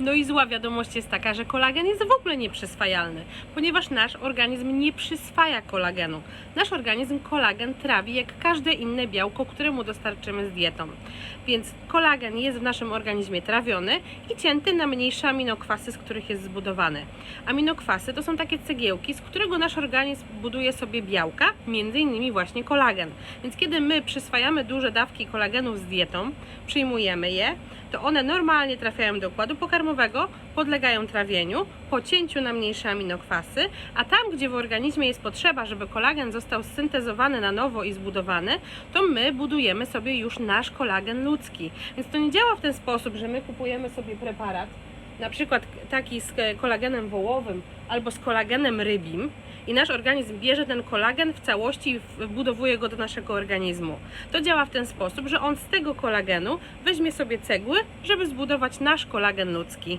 No i zła wiadomość jest taka, że kolagen jest w ogóle nieprzyswajalny, ponieważ nasz organizm nie przyswaja kolagenu. Nasz organizm kolagen trawi jak każde inne białko, które mu dostarczymy z dietą. Więc kolagen jest w naszym organizmie trawiony i cięty na mniejsze aminokwasy, z których jest zbudowany. Aminokwasy to są takie cegiełki, z którego nasz organizm buduje sobie białka, między innymi właśnie kolagen. Więc kiedy my przyswajamy duże dawki kolagenów z dietą, przyjmujemy je, to one normalnie trafiają do układu pokarmowego, podlegają trawieniu, pocięciu na mniejsze aminokwasy, a tam, gdzie w organizmie jest potrzeba, żeby kolagen został syntezowany na nowo i zbudowany, to my budujemy sobie już nasz kolagen ludzki. Więc to nie działa w ten sposób, że my kupujemy sobie preparat, na przykład taki z kolagenem wołowym albo z kolagenem rybim i nasz organizm bierze ten kolagen w całości i wbudowuje go do naszego organizmu. To działa w ten sposób, że on z tego kolagenu weźmie sobie cegły, żeby zbudować nasz kolagen ludzki.